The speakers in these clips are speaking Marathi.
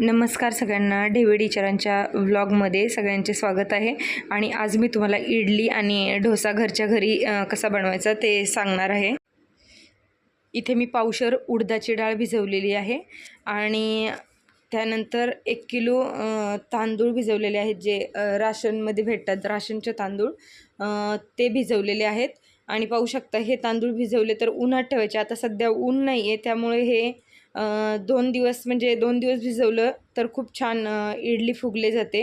नमस्कार सगळ्यांना. ढेवे टीचरांच्या व्लॉगमध्ये सगळ्यांचे स्वागत आहे. आणि आज मी तुम्हाला इडली आणि डोसा घरच्या घरी कसा बनवायचा ते सांगणार आहे. इथे मी पावशर उडदाची डाळ भिजवलेली आहे. आणि त्यानंतर एक किलो तांदूळ भिजवलेले आहेत जे राशनमध्ये भेटतात. राशनचे तांदूळ ते भिजवलेले आहेत. आणि पाहू शकता हे तांदूळ भिजवले तर उन्हात ठेवायचे. आता सध्या ऊन नाही आहे त्यामुळे हे दोन दिवस म्हणजे दोन दिवस भिजवलं तर खूप छान इडली फुगले जाते.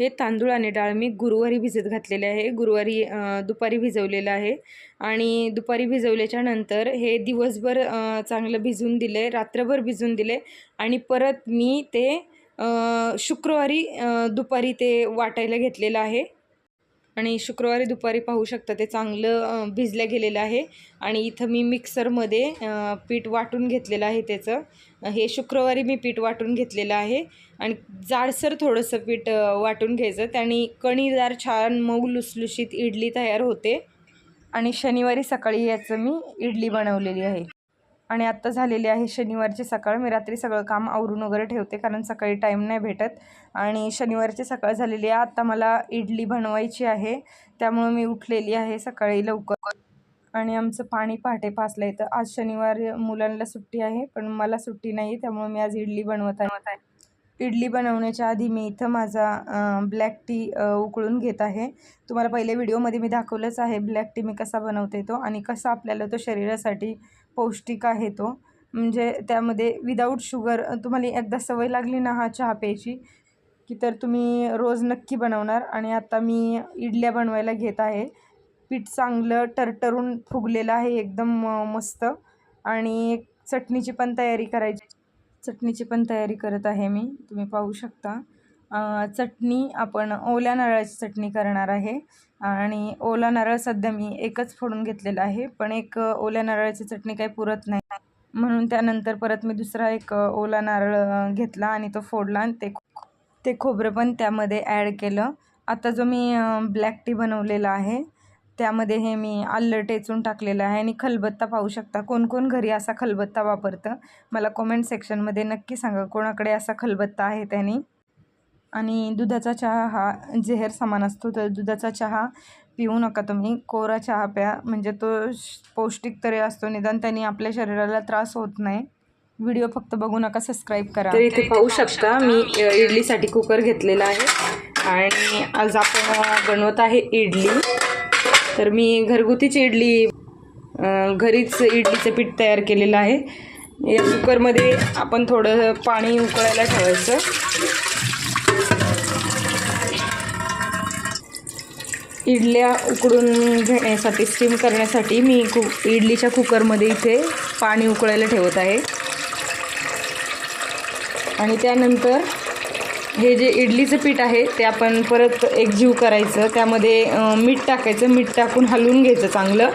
हे तांदूळ आणि डाळ मी गुरुवारी भिजत घातलेले आहे. गुरुवारी दुपारी भिजवलेलं आहे. आणि दुपारी भिजवल्याच्या नंतर हे दिवसभर चांगलं भिजून दिले रात्रभर भिजून दिले आणि परत मी ते शुक्रवारी दुपारी ते वाटायला घेतलेलं आहे. आणि शुक्रवारी दुपारी पाहू शकता ते चांगलं भिजलं गेलेलं आहे. आणि इथं मी मिक्सरमध्ये पीठ वाटून घेतलेलं आहे त्याचं. हे शुक्रवारी मी पीठ वाटून घेतलेलं आहे. आणि जाडसर थोडंसं पीठ वाटून घ्यायचं. त्याने कणीदार छान मऊ लुसलुशीत इडली तयार होते. आणि शनिवारी सकाळी याचं मी इडली बनवलेली आहे. आणि आत्ता झालेली आहे शनिवारची सकाळ. मी रात्री सगळं काम आवरून वगैरे ठेवते कारण सकाळी टाईम नाही भेटत. आणि शनिवारची सकाळ झालेली आहे. आत्ता मला इडली बनवायची आहे. त्यामुळं मी उठलेली आहे सकाळी लवकर. आणि आमचं पाणी पहाटे पाचला येतं. आज शनिवार मुलांना सुट्टी आहे पण मला सुट्टी नाही त्यामुळे मी आज इडली बनवत आहे. इडली बनवण्याच्या आधी मी इथं माझा ब्लॅक टी उकळून घेत आहे. तुम्हाला पहिल्या व्हिडिओमध्ये मी दाखवलंच आहे ब्लॅक टी मी कसा बनवते तो आणि कसा आपल्याला तो शरीरासाठी पौष्टिक आहे तो. म्हणजे त्यामध्ये विदाऊट शुगर तुम्हाला एकदा सवय लागली ना हा चहा प्यायची की तर तुम्ही रोज नक्की बनवणार. आणि आता मी इडल्या बनवायला घेत आहे. पीठ चांगलं टरटरून फुगलेलं आहे एकदम मस्त. आणि चटणीची पण तयारी करायची. चटणीची पण तयारी करत आहे मी तुम्ही पाहू शकता. चटणी आपण ओल्या नारळाची चटणी करणार आहे. आणि ओला नारळ सध्या मी एकच फोडून घेतलेला आहे पण एक ओल्या नारळाची चटणी काही पुरत नाही. म्हणून त्यानंतर परत मी दुसरा एक ओला नारळ घेतला आणि तो फोडला आणि ते ते खोबरं पण त्यामध्ये ॲड केलं. आता जो मी ब्लॅक टी बनवलेला आहे त्यामध्ये हे मी आल्लं टेचून टाकलेलं आहे आणि खलबत्ता पाहू शकता कोण कोण घरी असा खलबत्ता वापरतं. मला कॉमेंट सेक्शनमध्ये नक्की सांगा कोणाकडे असा खलबत्ता आहे त्याने. आणि दुधाचा चहा हा जेहर समान असतो तर दुधाचा चहा पिऊ नका तुम्ही. कोरा चहा प्या. म्हणजे तो श- पौष्टिक तरी असतो. निदान त्याने आपल्या शरीराला त्रास होत नाही. व्हिडिओ फक्त बघू नका सबस्क्राईब करा. तर इथे पाहू शकता मी इडलीसाठी कुकर घेतलेला आहे. आणि आज आपण बनवत आहे इडली. तर मी घरगुतीची इडली घरीच इडलीचं पीठ तयार केलेलं आहे. या कुकरमध्ये आपण थोडं पाणी उकळायला ठेवायचं. इडल्या उकडून घेण्यासाठी स्टीम करण्यासाठी मी कु इडलीच्या कुकरमध्ये इथे पाणी उकळायला ठेवत आहे. आणि त्यानंतर हे जे इडलीचं पीठ आहे ते आपण परत एकजीव करायचं. त्यामध्ये मीठ टाकायचं. मीठ टाकून हलवून घ्यायचं चांगलं.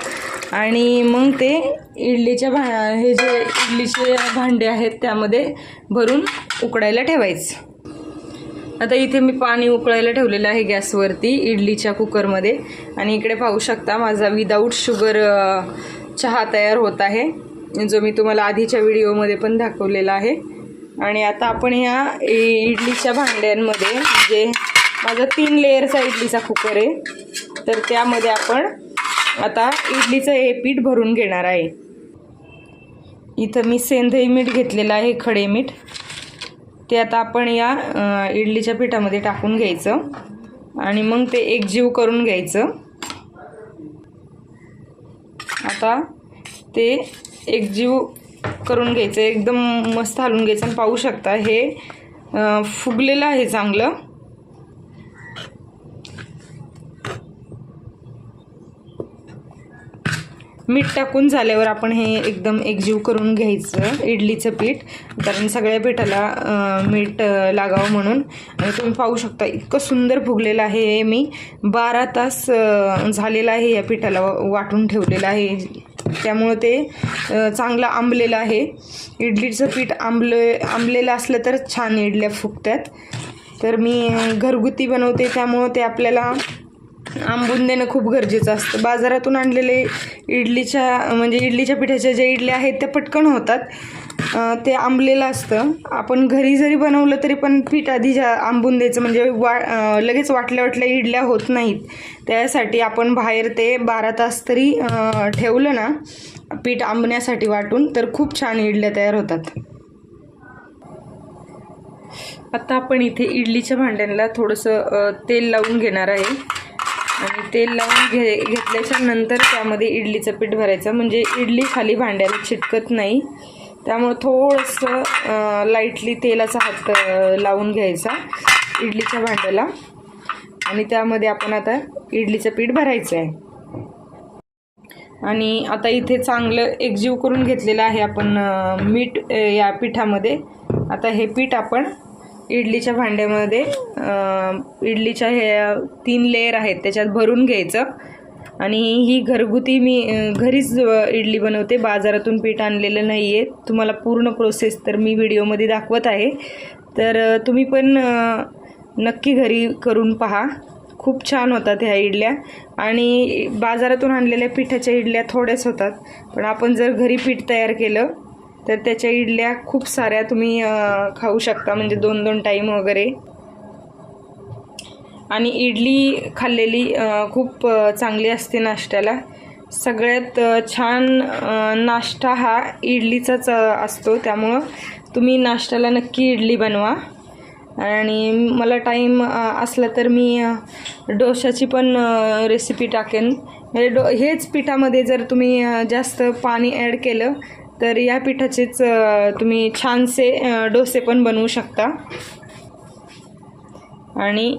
आणि मग ते इडलीच्या भा हे जे इडलीचे भांडे आहेत त्यामध्ये भरून उकडायला ठेवायचं. आता इथे मी पाणी उकळायला ठेवलेलं आहे गॅसवरती इडलीच्या कुकरमध्ये. आणि इकडे पाहू शकता माझा विदाऊट शुगर चहा तयार होत आहे जो मी तुम्हाला आधीच्या व्हिडिओमध्ये पण दाखवलेला आहे. आणि आता आपण ह्या इडलीच्या भांड्यांमध्ये म्हणजे माझा तीन लेअरचा इडलीचा कुकर आहे तर त्यामध्ये आपण आता इडलीचं हे पीठ भरून घेणार आहे. इथं मी सेंधई मीठ घेतलेलं आहे खडे मीठ. ते आता आपण या इडलीच्या पिठामध्ये टाकून घ्यायचं. आणि मग ते एकजीव करून घ्यायचं. आता ते एकजीव करून घ्यायचं. एकदम मस्त हलवून घ्यायचं. आणि पाहू शकता हे फुगलेलं आहे चांगलं. मीठ टाकून झाल्यावर आपण हे एकदम एकजीव करून घ्यायचं इडलीचं पीठ. कारण सगळ्या पिठाला मीठ लागावं म्हणून. आणि तुम्ही पाहू शकता इतकं सुंदर फुगलेलं आहे हे मी. बारा तास झालेलं आहे या पिठाला वाटून ठेवलेलं आहे. त्यामुळं ते चांगलं आंबलेलं आहे. इडलीचं पीठ आंबलं आंबलेलं असलं तर छान इडल्या फुगतात. तर मी घरगुती बनवते त्यामुळं ते आपल्याला आंबून देणं खूप गरजेचं असतं. बाजारातून आणलेले इडलीच्या म्हणजे इडलीच्या पिठाच्या ज्या इडल्या आहेत त्या पटकन होतात. ते आंबलेलं असतं. आपण घरी जरी बनवलं तरी पण पीठ आधी जा आंबून द्यायचं म्हणजे वा लगेच वाटल्या वाटल्या इडल्या होत नाहीत. त्यासाठी आपण बाहेर ते बारा तास तरी ठेवलं ना पीठ आंबण्यासाठी वाटून तर खूप छान इडल्या तयार होतात. आता आपण इथे इडलीच्या भांड्यांना थोडंसं तेल लावून घेणार आहे. आणि तेल लावून घे घेतल्याच्या नंतर त्यामध्ये इडलीचं पीठ भरायचं. म्हणजे इडली खाली भांड्याला चिटकत नाही. त्यामुळं थोडंसं लाईटली तेलाचा हात लावून घ्यायचा इडलीच्या भांड्याला. आणि त्यामध्ये आपण आता इडलीचं पीठ भरायचं आहे आणि आता इथे चांगलं एकजीव करून घेतलेलं आहे आपण मीठ या पिठामध्ये. आता हे पीठ आपण इडलीच्या भांड्यामध्ये इडलीच्या हे तीन लेअर आहेत त्याच्यात भरून घ्यायचं. आणि ही घरगुती मी घरीच इडली बनवते. बाजारातून पीठ आणलेलं नाही आहे तुम्हाला पूर्ण प्रोसेस तर मी व्हिडिओमध्ये दाखवत आहे. तर तुम्ही पण नक्की घरी करून पहा. खूप छान होतात ह्या इडल्या. आणि बाजारातून आणलेल्या पिठाच्या इडल्या थोड्याच होतात. पण आपण जर घरी पीठ तयार केलं तर त्याच्या इडल्या खूप साऱ्या तुम्ही खाऊ शकता म्हणजे दोन दोन टाईम वगैरे. आणि इडली खाल्लेली खूप चांगली असते नाश्त्याला. सगळ्यात छान नाश्ता हा इडलीचाच असतो. त्यामुळं तुम्ही नाश्त्याला नक्की इडली बनवा. आणि मला टाईम असला तर मी डोशाची पण रेसिपी टाकेन. म्हणजे डो हेच पिठामध्ये जर तुम्ही जास्त पाणी ॲड केलं तर या पिठाचेच तुम्ही छानसे डोसे पण बनवू शकता. आणि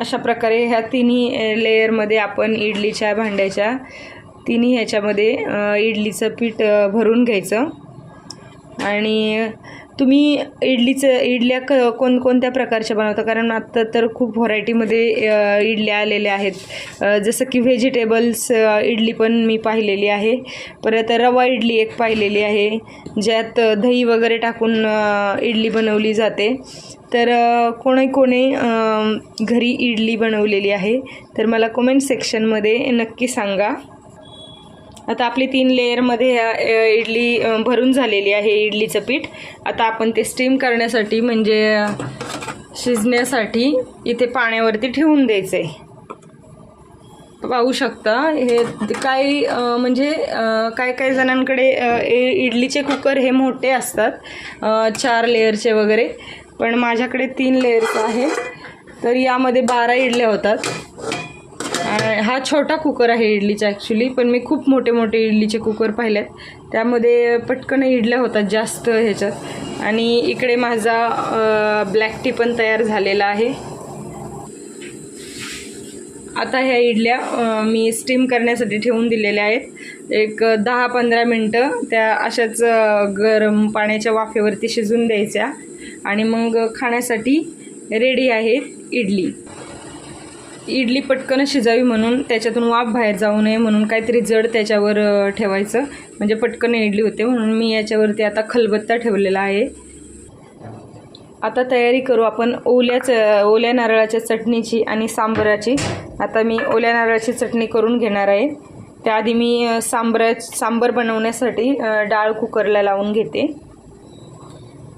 अशा प्रकारे ह्या तिन्ही लेयरमध्ये आपण इडलीच्या भांड्याच्या तिन्ही ह्याच्यामध्ये इडलीचं पीठ भरून घ्यायचं. आणि तुम्ही इडलीचं इडल्या क कोणकोणत्या प्रकारच्या बनवता? कारण आत्ता तर खूप व्हरायटीमध्ये इडल्या आलेल्या आहेत. जसं की व्हेजिटेबल्स इडली पण मी पाहिलेली आहे. परत रवा इडली एक पाहिलेली आहे ज्यात दही वगैरे टाकून इडली बनवली जाते. तर कोणी कोणी घरी इडली बनवलेली आहे. तर मला कमेंट सेक्शनमध्ये नक्की सांगा. आता आपली तीन लेअरमध्ये इडली भरून झालेली आहे इडलीचं पीठ. आता आपण ते स्टीम करण्यासाठी म्हणजे शिजण्यासाठी इथे पाण्यावरती ठेवून द्यायचं आहे पाहू शकता हे काही म्हणजे काय काय जणांकडे इडलीचे कुकर हे मोठे असतात चार लेअरचे वगैरे. पण माझ्याकडे तीन लेअरचं आहे तर यामध्ये बारा इडल्या होतात. आणि हा छोटा कुकर आहे इडलीचा ॲक्च्युली पण मी खूप मोठे मोठे इडलीचे कुकर पाहिलेत. त्यामध्ये पटकन इडल्या होतात जास्त ह्याच्यात. आणि इकडे माझा ब्लॅक टी पण तयार झालेला आहे. आता ह्या इडल्या मी स्टीम करण्यासाठी ठेवून दिलेल्या आहेत. एक दहा पंधरा मिनटं त्या अशाच गरम पाण्याच्या वाफेवरती शिजून द्यायच्या. आणि मग खाण्यासाठी रेडी आहेत इडली. इडली पटकन शिजावी म्हणून त्याच्यातून वाफ बाहेर जाऊ नये म्हणून काहीतरी जड त्याच्यावर ठेवायचं. म्हणजे पटकन इडली होते म्हणून मी याच्यावरती आता खलबत्ता ठेवलेला आहे. आता तयारी करू आपण ओल्याच ओल्या नारळाच्या चटणीची आणि सांबराची. आता मी ओल्या नारळाची चटणी करून घेणार आहे. त्याआधी मी सांबरा सांबर बनवण्यासाठी डाळ कुकरला लावून घेते.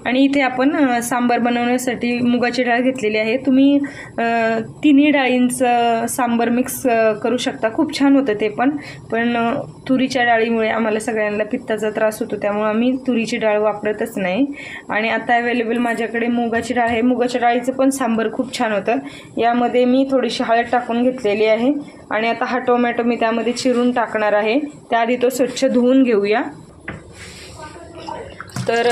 आणि इथे आपण सांबार बनवण्यासाठी मुगाची डाळ घेतलेली आहे. तुम्ही तिन्ही डाळींचं सांबार मिक्स करू शकता. खूप छान होतं ते पण. पण तुरीच्या डाळीमुळे आम्हाला सगळ्यांना पित्ताचा त्रास होतो. त्यामुळे आम्ही तुरीची डाळ वापरतच नाही. आणि आता अवेलेबल माझ्याकडे मुगाची डाळ आहे. मुगाच्या डाळीचं पण सांबार खूप छान होतं. यामध्ये मी थोडीशी हळद टाकून घेतलेली आहे. आणि आता हा टोमॅटो मी त्यामध्ये चिरून टाकणार आहे. त्याआधी तो स्वच्छ धुवून घेऊया. तर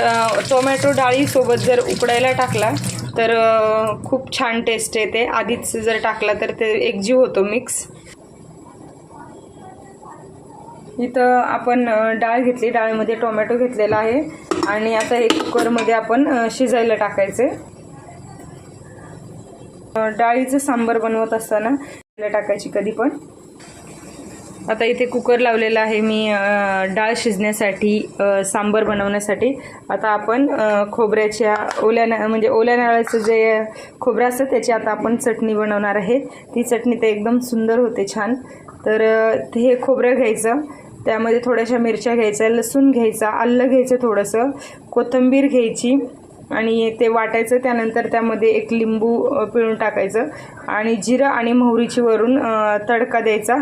टोमॅटो डाळीसोबत जर उकडायला टाकला तर खूप छान टेस्ट येते. आधीच जर टाकला तर ते एकजीव होतो मिक्स इथं आपण डाळ घेतली. डाळीमध्ये टोमॅटो घेतलेला आहे. आणि आता हे कुकरमध्ये आपण शिजायला टाकायचे. डाळीचं सांबार बनवत असताना टाकायची कधी पण आता इथे कुकर लावलेला आहे मी डाळ शिजण्यासाठी सांबर बनवण्यासाठी. आता आपण खोबऱ्याच्या ओल्या ना म्हणजे ओल्या नारळाचं जे खोबरं असतं त्याची आता आपण चटणी बनवणार आहे. ती चटणी तर एकदम सुंदर होते छान. तर हे खोबरं घ्यायचं. त्यामध्ये थोड्याशा मिरच्या घ्यायच्या लसूण घ्यायचा आलं घ्यायचं थोडंसं. कोथिंबीर घ्यायची. आणि ते वाटायचं त्यानंतर त्यामध्ये एक लिंबू पिळून टाकायचं आणि जिरं आणि मोहरीची वरून तडका द्यायचा.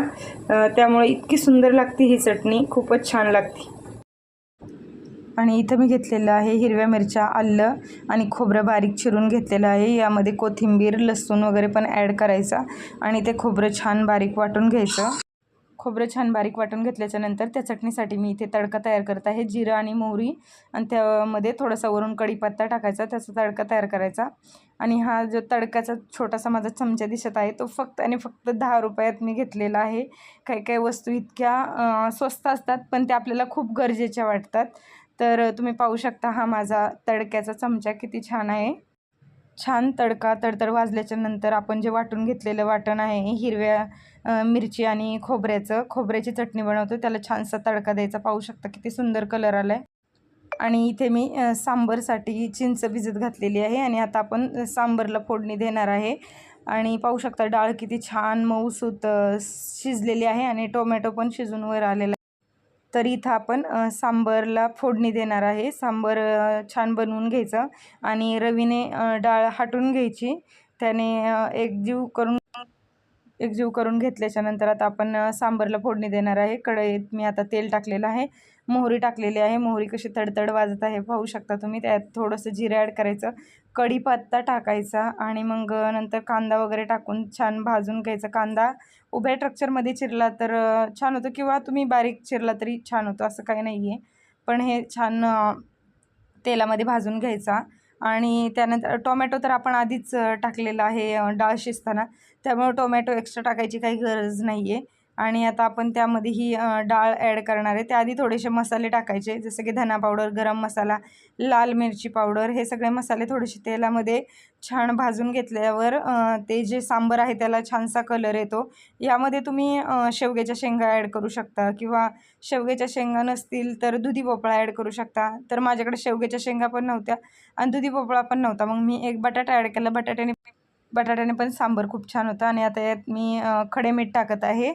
त्यामुळे इतकी सुंदर लागते ही चटणी खूपच छान लागते. आणि इथं मी घेतलेलं आहे हिरव्या मिरच्या आलं आणि खोबरं बारीक चिरून घेतलेलं आहे. यामध्ये कोथिंबीर लसूण वगैरे पण ॲड करायचा आणि ते खोबरं छान बारीक वाटून घ्यायचं. खोबरं छान बारीक वाटून घेतल्याच्यानंतर त्या चटणीसाठी मी इथे तडका तयार करत आहे जिरं आणि मोहरी. आणि त्यामध्ये थोडासा वरून कढीपत्ता टाकायचा त्याचा तडका तयार करायचा. आणि हा जो तडक्याचा छोटासा माझा चमचा दिसत आहे तो फक्त आणि फक्त दहा रुपयात मी घेतलेला आहे. काही काही वस्तू इतक्या स्वस्त असतात पण त्या आपल्याला खूप गरजेच्या वाटतात. तर तुम्ही पाहू शकता हा माझा तडक्याचा चमचा किती छान आहे. छान तडका तडतड वाजल्याच्या नंतर आपण जे वाटून घेतलेलं वाटण आहे हिरव्या मिरची आणि खोबऱ्याचं खोबऱ्याची चटणी बनवतो त्याला छानसा तडका द्यायचा. पाहू शकता किती सुंदर कलर आला आहे आणि इथे मी सांबरसाठी चिंच भिजत घातलेली आहे आणि आता आपण सांबरला फोडणी देणार आहे. आणि पाहू शकता डाळ किती छान मऊसूत शिजलेली आहे आणि टोमॅटो पण शिजून वर आलेला आहे तर इथं आपण सांबरला फोडणी देणार आहे. सांबर छान बनवून घ्यायचं आणि रवीने डाळ हाटून घ्यायची. त्याने एकजीव करून एकजीव करून घेतल्याच्या नंतर आता आपण सांबरला फोडणी देणार आहे. कढईत मी आता तेल टाकलेलं आहे. मोहरी टाकलेली आहे. मोहरी कशी तडतड वाजत आहे पाहू शकता तुम्ही. त्यात थोडंसं जिरे ॲड करायचं. कढीपत्ता टाकायचा आणि मग नंतर कांदा वगैरे टाकून छान भाजून घ्यायचा. कांदा उभ्या स्ट्रक्चरमध्ये चिरला तर छान होतं किंवा तुम्ही बारीक चिरला तरी छान होतं. असं काही नाही आहे पण हे छान तेलामध्ये भाजून घ्यायचा. आणि त्यानंतर टोमॅटो तर आपण आधीच टाकलेलं टाकलेला आहे डाळ शिजताना. त्यामुळे टोमॅटो एक्स्ट्रा टाकायची काही गरज नाही आहे आणि आता आपण त्यामध्ये ही डाळ ॲड करणार आहे. त्याआधी थोडेसे मसाले टाकायचे जसं की धना पावडर गरम मसाला लाल मिरची पावडर हे सगळे मसाले थोडेसे तेलामध्ये छान भाजून घेतल्यावर ते जे सांबर आहे त्याला छानसा कलर येतो. यामध्ये तुम्ही शेवग्याच्या शेंगा ॲड करू शकता किंवा शेवग्याच्या शेंगा नसतील तर दुधी भोपळा ॲड करू शकता. तर माझ्याकडे शेवग्याच्या शेंगा पण नव्हत्या आणि दुधी भोपळा पण नव्हता. मग मी एक बटाटा ॲड केला. बटाट्याने बटाट्याने पण सांबर खूप छान होता आणि आता यात मी खडे मीठ टाकत आहे.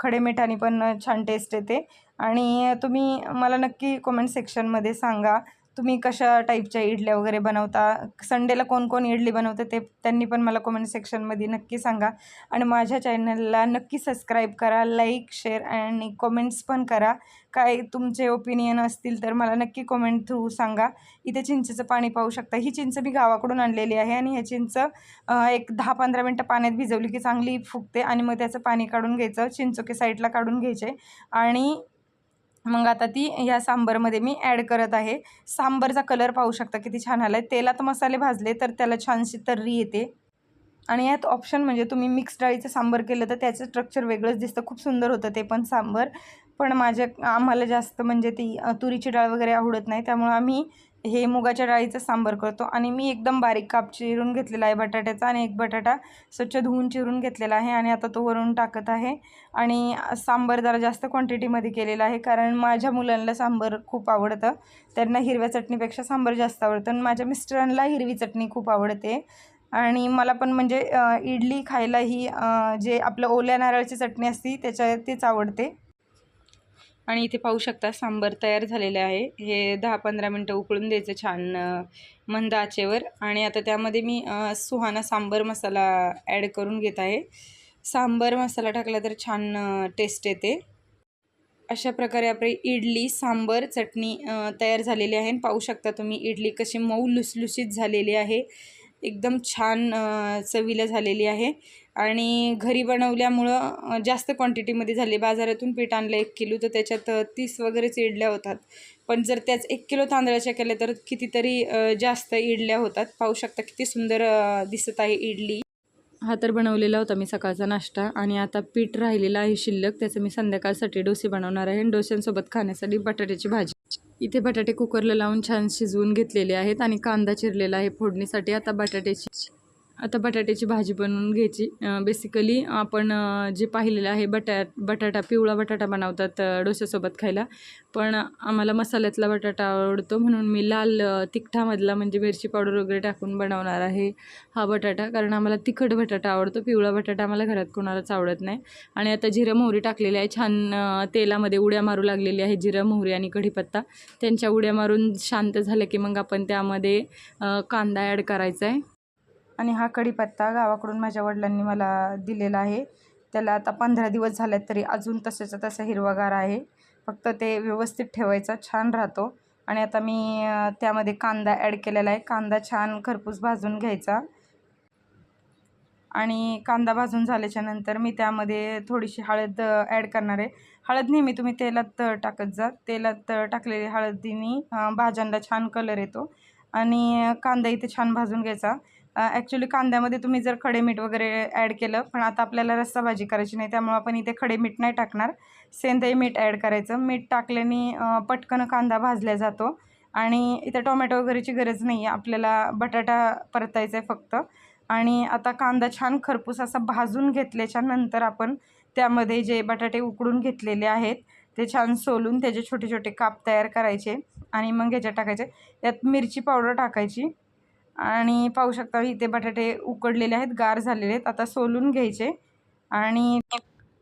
खडे मिठाने पण छान टेस्ट येते. आणि तुम्ही मला नक्की कमेंट सेक्शनमध्ये सांगा तुम्ही कशा टाईपच्या इडल्या वगैरे बनवता? संडेला कोण कोण इडली बनवते ते त्यांनी पण मला कमेंट सेक्शनमध्ये नक्की सांगा. आणि माझ्या चॅनलला नक्की सबस्क्राईब करा लाईक शेअर आणि कॉमेंट्स पण करा. काय तुमचे ओपिनियन असतील तर मला नक्की कॉमेंट थ्रू सांगा. इथे चिंचेचं पाणी पाहू शकता. ही चिंच मी गावाकडून आणलेली आहे आणि हे चिंच एक दहा पंधरा मिनटं पाण्यात भिजवली की चांगली फुगते आणि मग त्याचं पाणी काढून घ्यायचं. चिंचोके साईडला काढून घ्यायचे. आणि मग आता ती ह्या सांबरमध्ये मी ॲड करत आहे. सांबरचा कलर पाहू शकता किती छान आला आहे तेलात मसाले भाजले तर त्याला छानशी तर्री येते. आणि यात ऑप्शन म्हणजे तुम्ही मिक्स डाळीचं सांबर केलं तर त्याचं स्ट्रक्चर वेगळंच दिसतं. खूप सुंदर होतं ते पण सांबर. पण माझ्या आम्हाला जास्त म्हणजे ती तुरीची डाळ वगैरे आवडत नाही. त्यामुळं आम्ही हे मुगाच्या डाळीचं सांबर करतो आणि मी एकदम बारीक काप चिरून घेतलेला आहे बटाट्याचा आणि एक बटाटा स्वच्छ धुवून चिरून घेतलेला आहे आणि आता तो वरून टाकत आहे. आणि सांबर जरा जास्त क्वांटिटीमध्ये केलेला आहे कारण माझ्या मुलांना सांबर खूप आवडतं. त्यांना हिरव्या चटणीपेक्षा सांबर जास्त आवडतं आणि माझ्या मिस्टरांना हिरवी चटणी खूप आवडते. आणि मला पण म्हणजे इडली खायला ही जे आपलं ओल्या नारळाची चटणी असती त्याच्या तेच आवडते. आणि इथे पाहू शकता सांबर तयार झालेलं आहे. हे दहा पंधरा मिनटं उकळून द्यायचं छान मंद आचेवर. आणि आता त्यामध्ये मी सुहाना सांबर मसाला ॲड करून घेत आहे. सांबर मसाला टाकला तर छान टेस्ट येते. अशा प्रकारे आपली इडली सांबर चटणी तयार झालेली आहे. आणि पाहू शकता तुम्ही इडली कशी मऊ लुसलुसीत झालेली आहे. एकदम छान चवीला झालेली आहे. आणि घरी बनवल्यामुळं जास्त क्वांटिटीमध्ये झाली. बाजारातून पीठ आणलं एक किलो तर त्याच्यात तीस वगैरेच इडल्या होतात. पण जर त्याच एक किलो तांदळाच्या केल्या तर कितीतरी जास्त इडल्या होतात. पाहू शकता किती सुंदर दिसत आहे इडली. हा तर बनवलेला होता मी सकाळचा नाश्ता. आणि आता पीठ राहिलेला आहे शिल्लक. त्याचं मी संध्याकाळसाठी डोसे बनवणार आहे. आणि खाण्यासाठी बटाट्याची भाजी. इथे बटाटे कुकरला लावून छान शिजवून घेतलेले आहेत. आणि कांदा चिरलेला आहे फोडणीसाठी. आता बटाट्याची आता बटाट्याची भाजी बनवून घ्यायची. बेसिकली आपण जे पाहिलेलं आहे बटा बटाटा पिवळा बटाटा बनवतात डोश्यासोबत खायला. पण आम्हाला मसाल्यातला बटाटा आवडतो म्हणून मी लाल तिखटामधला म्हणजे मिरची पावडर वगैरे टाकून बनवणार आहे हा बटाटा. कारण आम्हाला तिखट बटाटा आवडतो पिवळा बटाटा आम्हाला घरात कोणालाच आवडत नाही. आणि आता जिरं मोहरी टाकलेली आहे छान तेलामध्ये उड्या मारू लागलेली आहे जिरं मोहरी आणि कढीपत्ता. त्यांच्या उड्या मारून शांत झालं की मग आपण त्यामध्ये कांदा ॲड करायचा आहे आणि हा कढीपत्ता गावाकडून माझ्या वडिलांनी मला दिलेला आहे. त्याला आता पंधरा दिवस झालेत तरी अजून तसेचा तसा हिरवागार आहे. फक्त ते व्यवस्थित ठेवायचा छान राहतो. आणि आता मी त्यामध्ये कांदा ॲड केलेला आहे. कांदा छान खरपूस भाजून घ्यायचा. आणि कांदा भाजून झाल्याच्यानंतर मी त्यामध्ये थोडीशी हळद ॲड करणार आहे. हळद नेहमी तुम्ही तेलात टाकत जा. तेलात टाकलेली हळदीने भाज्यांना छान कलर येतो. आणि कांदा इथे छान भाजून घ्यायचा. ॲक्च्युली कांद्यामध्ये तुम्ही जर खडे मीठ वगैरे ॲड केलं पण आता आपल्याला रस्सा भाजी करायची नाही त्यामुळं आपण इथे खडे मीठ नाही टाकणार. सेंदई मीठ ॲड करायचं. मीठ टाकल्याने पटकन कांदा भाजला जातो. आणि इथे टोमॅटो वगैरेची गरज नाही आहे आपल्याला बटाटा परतायचा आहे फक्त. आणि आता कांदा छान खरपूस असा भाजून घेतल्याच्या नंतर आपण त्यामध्ये जे बटाटे उकडून घेतलेले आहेत ते छान सोलून त्याचे छोटे छोटे काप तयार करायचे आणि मग ह्याच्यात टाकायचे. यात मिरची पावडर टाकायची. आणि पाहू शकता इथे बटाटे उकडलेले आहेत गार झालेले आहेत. आता सोलून घ्यायचे. आणि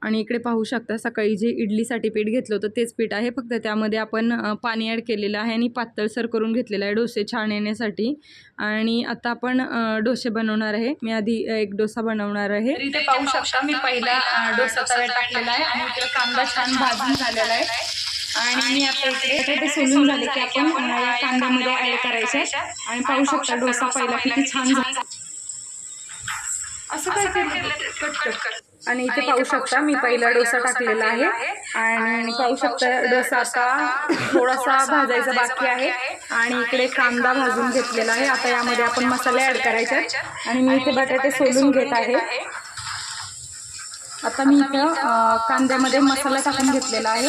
आणि इकडे पाहू शकता सकाळी जे इडलीसाठी पीठ घेतलं होतं तेच पीठ आहे. फक्त त्यामध्ये आपण पाणी ॲड केलेलं आहे आणि पातळसर करून घेतलेलं आहे डोसे छान येण्यासाठी. आणि आता आपण डोसे बनवणार आहे. मी आधी एक डोसा बनवणार आहे. इथे पाहू शकता मी पहिला डोसा तव्यात टाकलेला आहे आणि कांदा छान भाजून झालेला आहे. आणि मी आता इकडे बटाटे सोलून झाले की आपण या कांद्यामध्ये ॲड करायचे. आणि पाहू शकता डोसा पहिला किती छान झाला. असं काय केलं? आणि इथे पाहू शकता मी पहिला डोसा टाकलेला आहे. आणि पाहू शकता डोसा आता थोडासा भाजायचा बाकी आहे. आणि इकडे कांदा भाजून घेतलेला आहे. आता यामध्ये आपण मसाले ऍड करायचे आहेत. आणि मी इथे बटाटे सोलून घेत आहे. आता मी इथं कांद्यामध्ये मसाला टाकून घेतलेला आहे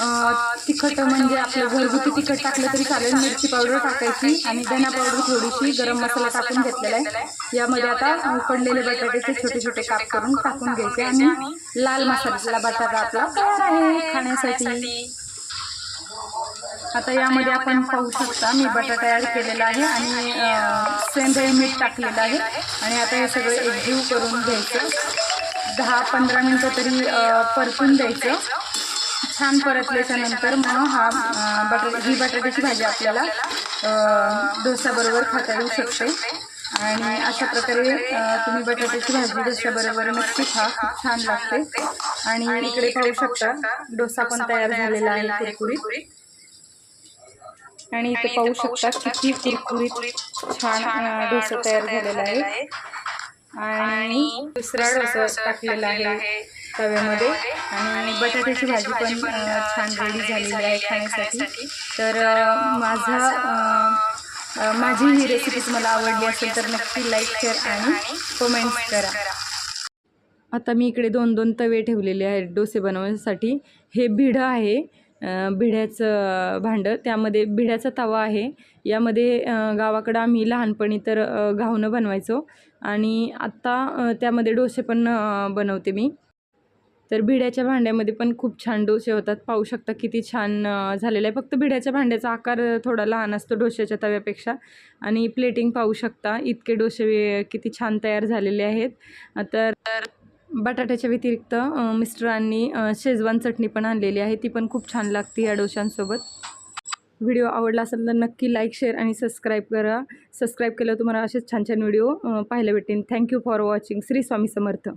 तिखट म्हणजे आपलं घरगुती तिखट टाकलं तरी चालेल. मिरची पावडर टाकायची आणि धना पावडर थोडीशी गरम मसाला टाकून घेतलेला आहे. यामध्ये आता उकडलेले बटाट्याचे छोटे छोटे काप करून टाकून घ्यायचे आणि लाल मसाल्याला बटाटा आपला तयार आहे खाण्यासाठी. आता यामध्ये आपण पाहू शकता मी बटाटा ॲड केलेला आहे आणि सेंद्रिय मीठ टाकलेलं आहे. आणि आता हे सगळं एकजीव करून घ्यायचं. दहा पंधरा मिनटं तरी परतून द्यायचं छान परतल्याच्यानंतर मग हा अं, ही बटाट्याची भाजी आपल्याला डोसाबरोबर खाता येऊ शकते. आणि अशा प्रकारे तुम्ही बटाट्याची भाजी डोस्याबरोबर नक्की खा खूप छान लागते. आणि इकडे पाहू शकता डोसा पण तयार झालेला आहे कुरकुरीत. आणि इथे पाहू शकता किती कुरकुरीत छान डोसा तयार झालेला आहे. आणि दुसरा डोसा टाकलेला आहे. तव्यामध्ये. आणि बटाट्याची भाजी पण छान रेडी झालेली आहे खाण्यासाठी. तर माझा माझी ही रेसिपी तुम्हाला आवडली असेल तर नक्की लाईक शेअर आणि कमेंट्स करा. आता मी इकडे दोन दोन तवे ठेवलेले आहेत डोसे बनवण्यासाठी. हे भिडं आहे भिड्याचं भांडं. त्यामध्ये भिड्याचा तवा आहे. यामध्ये गावाकडं आम्ही लहानपणी तर अं, घावणं बनवायचो. आणि आत्ता त्यामध्ये डोसे पण बनवते मी. तर भिड्याच्या भांड्यामध्ये पण खूप छान डोसे होतात. पाहू शकता किती छान झालेलं आहे. फक्त भिड्याच्या भांड्याचा आकार थोडा लहान असतो डोश्याच्या तव्यापेक्षा. आणि प्लेटिंग पाहू शकता इतके डोसे किती छान तयार झालेले आहेत. तर बटाट्याच्या व्यतिरिक्त मिस्टरांनी शेजवान चटणी पण आणलेली आहे. ती पण खूप छान लागते या डोशांसोबत व्हिडिओ आवडला असेल तर नक्की लाईक शेअर आणि सबस्क्राईब करा. सबस्क्राईब केलं तुम्हाला असेच छान छान व्हिडिओ पाहायला भेटेन. Thank you for watching Shri Swami Samarth.